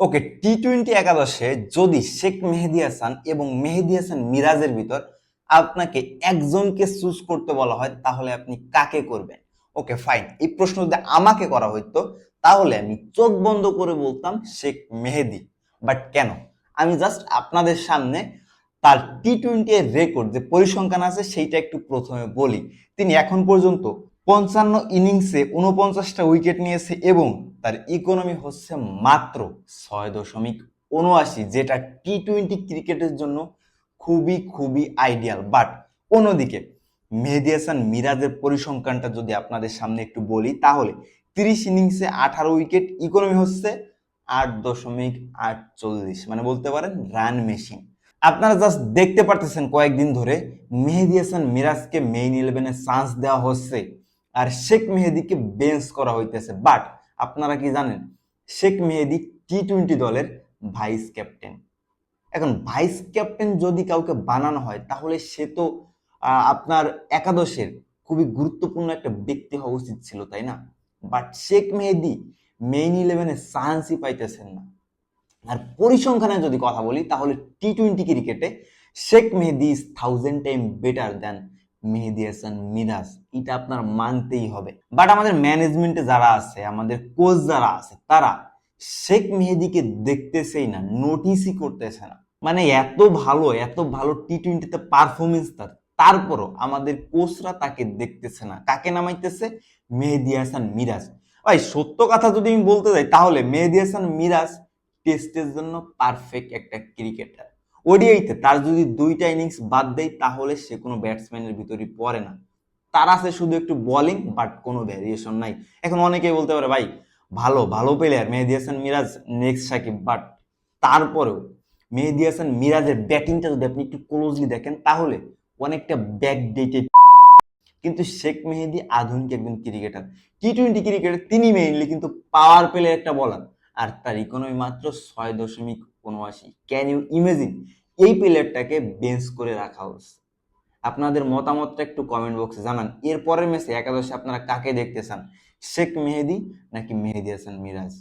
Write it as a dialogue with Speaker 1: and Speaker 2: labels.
Speaker 1: ওকে T twenty একাদশে যদি শেখ মেহেদি হাসান এবং মেহেদি হাসান মিরাজের ভিতর আপনাকে একজনকে চুজ করতে বলা হয়, তাহলে আপনি কাকে করবেন? ওকে ফাইন এই প্রশ্ন যদি আমাকে করা হইতো, তাহলে আমি চোখ বন্ধ করে বলতাম শেখ মেহেদি। বাট কেন? আমি জাস্ট আপনাদের সামনে তার টি টোয়েন্টি এর রেকর্ড যে পরিসংখ্যান আছে, সেইটা একটু প্রথমে বলি। তিনি এখন পর্যন্ত পঞ্চান্ন ইনিংসে উনপঞ্চাশটা উইকেট নিয়েছে এবং তার ইকোনমি হচ্ছে মাত্র ছয় দশমিক উনআশি যেটা টি টোয়েন্টি ক্রিকেটের জন্য খুবই খুবই আইডিয়াল বাট অন্যদিকে, মেহেদি হাসান মিরাজের পরিসংখ্যানটা যদি আপনাদের সামনে একটু বলি, তাহলে তিরিশ ইনিংসে আঠারো উইকেট ইকোনমি হচ্ছে আট দশমিক আটচল্লিশ মানে বলতে পারেন রান মেশিন আপনারা জাস্ট দেখতে পারতেছেন কয়েকদিন ধরে মেহেদি হাসান মিরাজকে মেইন ইলেভেনে চান্স দেওয়া হচ্ছে। আর শেখ মেহেদিকে বেঞ্চ করা হইতেছে। বাট আপনারা কি জানেন, শেখ মেহেদি টি টোয়েন্টি দলের ভাইস ক্যাপ্টেন এখন ভাইস ক্যাপ্টেন যদি কাউকে বানানো হয়, তাহলে সে তো আপনার একাদশের খুবই গুরুত্বপূর্ণ একটা ব্যক্তি হওয়া উচিত ছিল, তাই না? বাট শেখ মেহেদি মেইন ইলেভেনে চান্সই পাইতেছেন না। আর পরিসংখ্যানে যদি কথা বলি, তাহলে টি টোয়েন্টি ক্রিকেটে Sheikh Mehedi is thousand time better than Mehedi Hasan, Miraz, এটা আপনার মানতেই হবে। বাট আমাদের ম্যানেজমেন্টে যারা আছে, আমাদের কোচ যারা আছে, তারা শেখ মেহেদিকে দেখতেছেই না নোটিসই করতেছে না। মানে এত ভালো এত ভালো টি টোয়েন্টিতে পারফরমেন্স তার, তারপরও আমাদের কোচরা তাকে দেখতেছে না। কাকে নামাইতেছে? মেহেদি হাসান, মিরাজ। ভাই, সত্য কথা যদি আমি বলতে যাই, তাহলে মেহেদি হাসান, মিরাজ টেস্টের জন্য পারফেক্ট একটা ক্রিকেটার ওডিআইতে তার যদি দুইটা ইনিংস বাদ দেয়, তাহলে সে কোনো ব্যাটসম্যানের ভিতরে পড়ে না। তার আছে শুধু একটু বোলিং বাট কোনো ভ্যারিয়েশন নাই। এখন অনেকেই বলতে পারে, ভাই, ভালো ভালো player Mehedi Hasan Miraz next Sakib. But তারপরেও মেহেদি হাসান মিরাজের ব্যাটিংটা যদি আপনি একটু ক্লোজলি দেখেন, তাহলে অনেকটা ব্যাক ব্যাকডেটেড কিন্তু শেখ মেহেদি আধুনিক একজন ক্রিকেটার টি টোয়েন্টি ক্রিকেটার তিনি মেইনলি কিন্তু পাওয়ার প্লে একটা বলার আর তার ইকোনমি মাত্র ছয় দশমিক উনআশি। ক্যান ইউ ইমেজিন এই প্লেয়ারটাকে বেঞ্চ করে রাখা হচ্ছে। আপনাদের মতামতটা একটু কমেন্ট বক্সে জানান। এরপরের ম্যাচে একাদশে আপনারা কাকে দেখতে চান? শেখ মেহেদি নাকি মেহেদি হাসান মিরাজ?